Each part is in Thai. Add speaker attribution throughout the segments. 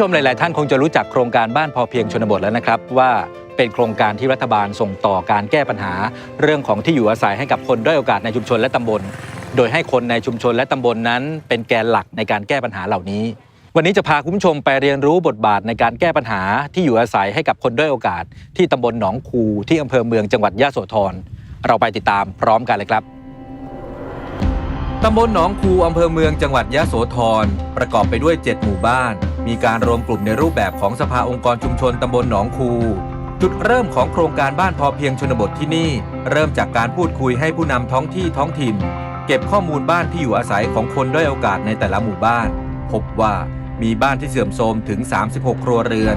Speaker 1: ผู้ชมหลาย ๆ ท่านคงจะรู้จักโครงการบ้านพอเพียงชนบทแล้วนะครับ ว่าเป็นโครงการที่รัฐบาลส่งต่อการแก้ปัญหา เรื่องของที่อยู่อาศัยให้กับคนด้อยโอกาสในชุมชนและตำบล โดยให้คนในชุมชนและตำบลนั้น เป็นแกนหลักในการแก้ปัญหาเหล่านี้ วันนี้จะพาคุณผู้ชมไปเรียนรู้บทบาทในการแก้ปัญหาที่อยู่อาศัยให้กับคนด้อยโอกาส ที่ตำบลหนองคูที่อำเภอเมืองจังหวัดยะโสธรเราไปติดตามพร้อมกันเลยครับตำบลหนองคูอำเภอเมืองจังหวัดยะโสธรประกอบไปด้วย 7 หมู่บ้าน มีการรวมกลุ่มในรูปแบบของสภาองค์กรชุมชนตำบลหนองคู จุดเริ่มของโครงการบ้านพอเพียงชนบทที่นี่ เริ่มจากการพูดคุยให้ผู้นำท้องที่ท้องถิ่น เก็บข้อมูลบ้านที่อยู่อาศัยของคนด้อยโอกาสในแต่ละหมู่บ้าน พบว่ามีบ้านที่เสื่อมโทรมถึง 36 ครัวเรือน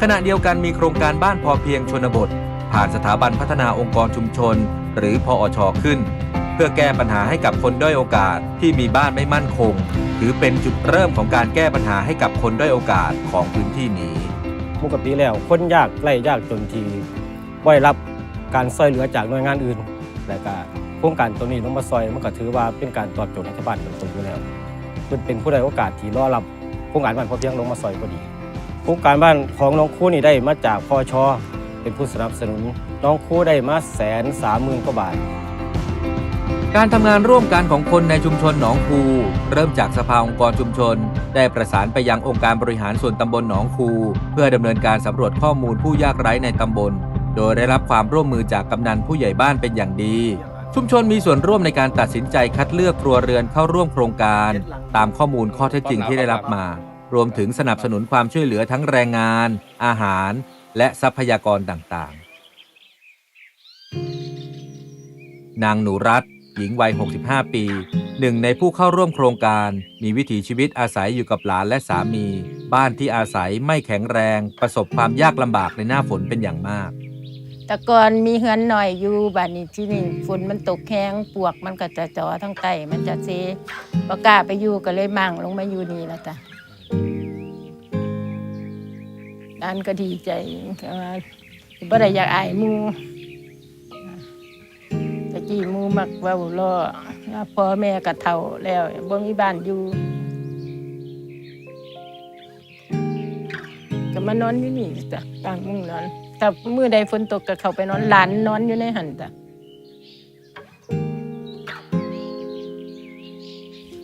Speaker 1: ขณะเดียวกันมีโครงการบ้านพอเพียงชนบท ผ่านสถาบันพัฒนาองค์กรชุมชน หรือพออชขึ้น เพื่อแก้ปัญหาให้กับคนด้อยโอกาสที่มีบ้านไม่มั่นคง ถือเป็นจุดเริ่มของการแก้ปัญหาให้กับคนด้อยโอกาสของพื้นที่นี้
Speaker 2: ปกติแล้วคนยากไร้ยากจนที่ไม่รับการซอยเหลือจากหน่วยงานอื่น และก็โครงการตัวนี้ลงมาซอยมันก็ถือว่าเป็นการตอบโจทย์รัฐบาลโดยตรงอยู่แล้วเพิ่นเป็นผู้ใดโอกาสที่รอรับโครงการบ้านพอเพียงลงมาซอยพอดี โครงการบ้านของน้องคู่นี่ได้มาจากพอชเป็นผู้สนับสนุน น้องคู่ได้มาแสนสามหมื่นกว่าบาท
Speaker 1: การทำงานร่วมกันของคนในชุมชนหนองคู เริ่มจากสภาองค์กรชุมชน ได้ประสานไปยังองค์การบริหารส่วนตำบลหนองคู เพื่อดำเนินการสำรวจข้อมูลผู้ยากไร้ในตำบล โดยได้รับความร่วมมือจากกำนันผู้ใหญ่บ้านเป็นอย่างดี ชุมชนมีส่วนร่วมในการตัดสินใจคัดเลือกครัวเรือนเข้าร่วมโครงการ ตามข้อมูลข้อเท็จจริงที่ได้รับมา รวมถึงสนับสนุนความช่วยเหลือทั้งแรงงาน อาหาร และทรัพยากรต่างๆ นางหนูรัต หญิงวัย 65 ปี หนึ่งในผู้เข้าร่วมโครงการ มีวิถีชีวิตอาศัยอยู่กับหลานและสามี บ้านที่อาศัยไม่แข็งแรง ประสบความยากลำบากในหน้าฝนเป็นอย่างมาก
Speaker 3: แต่ก่อนมีเฮือนหน่อยอยู่บ้านนี้ที่นี่ฝนมันตกแห้งปวกมันก็จะจอทั้งไตมันจะเซบ่กล้าไปอยู่ก็เลยมั่งลงมาอยู่นี่แล้วจ้ะด้านก็ดีใจว่าบ่ได้อยากอายมู่ตะ กี้หมูมักเว้าล้อพ่อแม่ก็เฒ่าแล้วบ่มีบ้านอยู่ก็มานอนอยู่นี่จ้ะกลางมุ้งนอนถ้ามื้อใดฝนตกก็เข้าไปนอนหลานนอนอยู่ในหันจ้ะ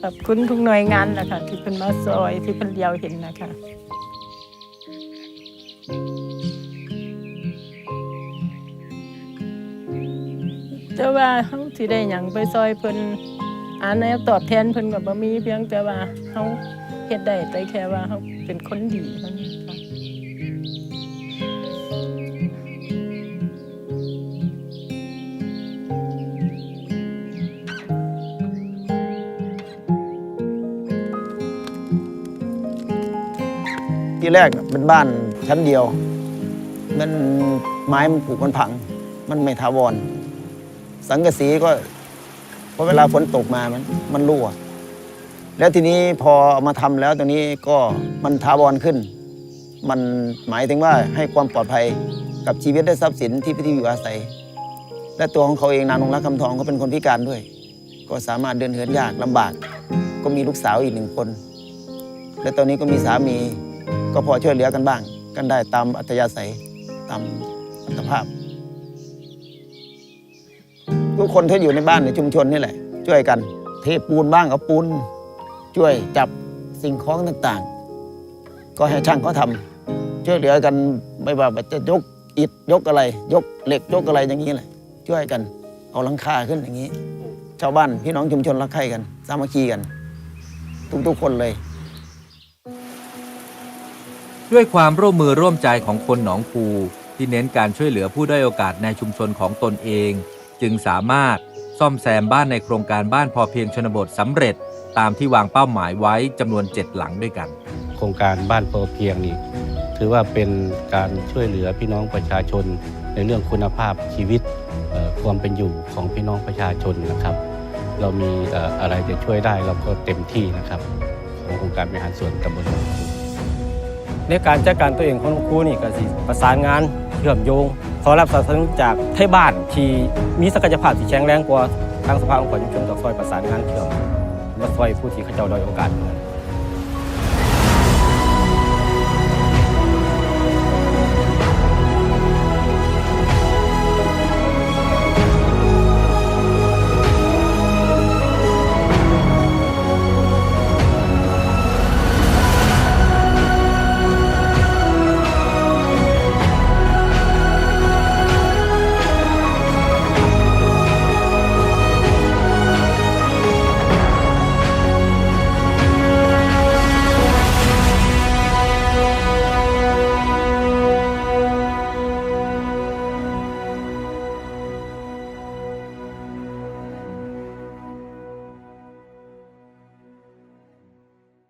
Speaker 3: ขอบคุณทุกหน่วยงานนะคะที่เป็นมาซอยที่เป็นเดียวเห็นนะคะ แต่ว่าเฮาสิได้หยังไปซอยเพิ่นอาแนวตอบแทนเพิ่นก็บ่มีเพียงแต่ว่าเฮาเฮ็ดได้แต่แค่ว่าเฮาเป็นคนดีเท่านั้นค่ะ
Speaker 4: ที่แรกเป็นบ้านชั้นเดียว มันไม้มันผุมันพัง มันไม่ทาวร สังกะสีก็พอเวลาฝนตกมามันมันรั่ว แล้วทีนี้พอเอามาทำแล้วตรงนี้ก็มันทาวรขึ้น มันหมายถึงว่าให้ความปลอดภัยกับชีวิตและทรัพย์สินที่ที่อยู่อาศัย และตัวของเขาเองนางนงรักคำทองเขาเป็นคนพิการด้วย ก็สามารถเดินเหินยากลำบาก ก็มีลูกสาวอีกหนึ่งคน และตอนนี้ก็มีสามีก็พอช่วยเหลือกันบ้าง กันได้ตามอัธยาศัยตามอัตภาพ ทุกคนที่อยู่ในบ้านในชุมชนนี่แหละ ช่วยกัน เทปูนบ้างเอาปูนช่วยจับสิ่งของต่างๆ ก็ให้ช่างเขาทำช่วยเหลือกันไม่ว่าจะยกอิฐยกอะไร ยกเหล็กยกอะไรอย่างนี้แหละช่วยกันเอาหลังคาขึ้นอย่างนี้ ชาวบ้านพี่น้องชุมชนรักใคร่กัน สามัคคีกัน ทุกๆคนเลย
Speaker 1: ด้วยความร่วมมือร่วมใจของคนหนองคูที่เน้นการช่วยเหลือผู้ด้อยโอกาสในชุมชนของตนเอง จึงสามารถซ่อมแซมบ้านในโครงการบ้านพอเพียงชนบทสำเร็จตามที่วางเป้าหมายไว้จำนวน 7 หลังด้วยกัน
Speaker 5: โครงการบ้านพอเพียงนี่ถือว่าเป็นการช่วยเหลือพี่น้องประชาชน ในเรื่องคุณภาพชีวิตเอ่อความเป็นอยู่ของพี่น้องประชาชนนะครับ เรามีเอ่ออะไรจะช่วยได้เราก็เต็มที่นะครับขององค์การบริหารส่วนตำบลหนองคู
Speaker 2: ในการจัดการตัวเองของครูนี่ก็สิประสานงาน เชื่อมโยง ขอรับสนับสนุนจากไทยบ้านที่มีศักยภาพที่แข็งแรงกว่าทางสภาองค์กรชุมชนกับซอยประสานงานเชื่อมมาซอยผู้ที่เขาเจ้าดอยโอกาสเหมือน